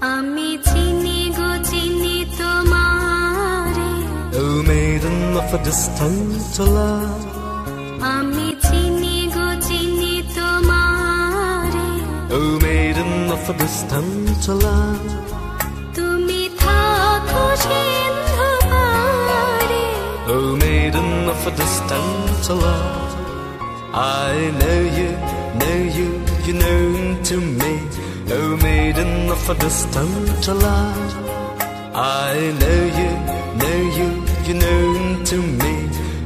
আমি চিনি গো চিনি তোমারে। ও মেরন নফদস্তন চলা তুমি থাকো সিন্ধু পারে। ও মেরন নফদস্তন চলা I know you, know you, you know to me. Oh maiden of a distant love I know you, know you, you know to me.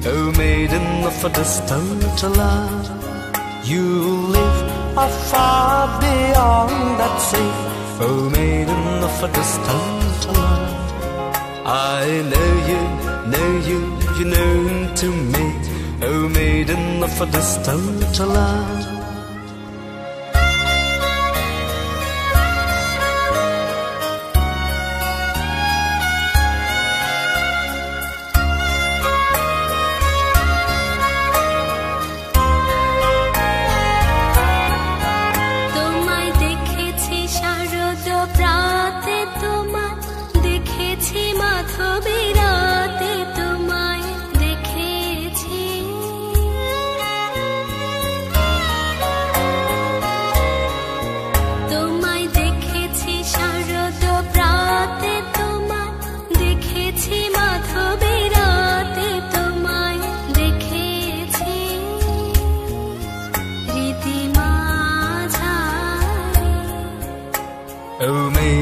Oh maiden of a distant love You live afar beyond that sea Oh maiden of a distant love I know you, know you, you know to me. Oh maiden of a distant love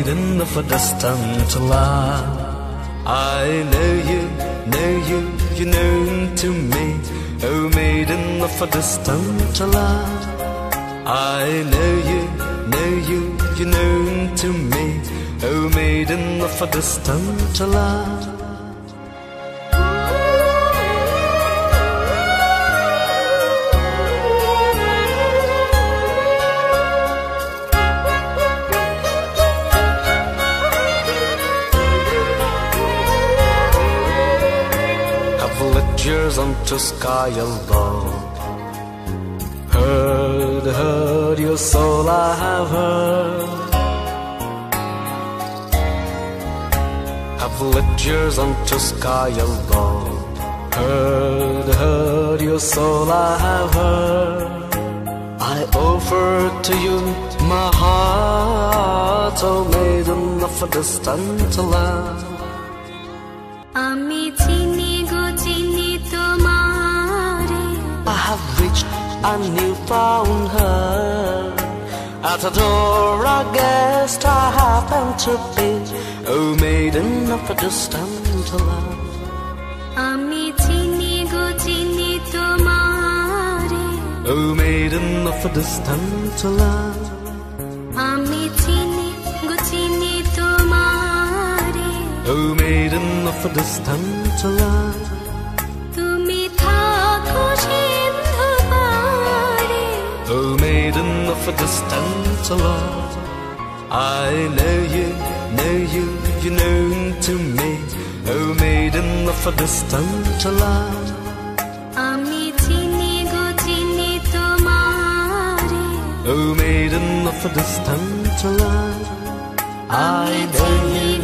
Oh maiden of a distant love I know you, know you, you know to me. Oh maiden of a distant love I know you, know you, you know to me. Oh maiden of a distant love lit unto sky alone. Heard, heard your soul I have heard. Have yours unto sky alone. Heard, heard your soul I have heard. I offer to you my heart, O maiden of a distant land. আমি reached a newfound her. At the door I guessed I happened to be, oh maiden of a distant love. আমি চিনি গো চিনি তোমারে Oh maiden of a distant love. আমি চিনি গো চিনি তোমারে Oh maiden of a distant a distant love. I know you, know you, you know to me. Oh maiden of a distant love. আমি চিনি গো চিনি তোমারে Oh maiden of a distant love. I know চিনি you,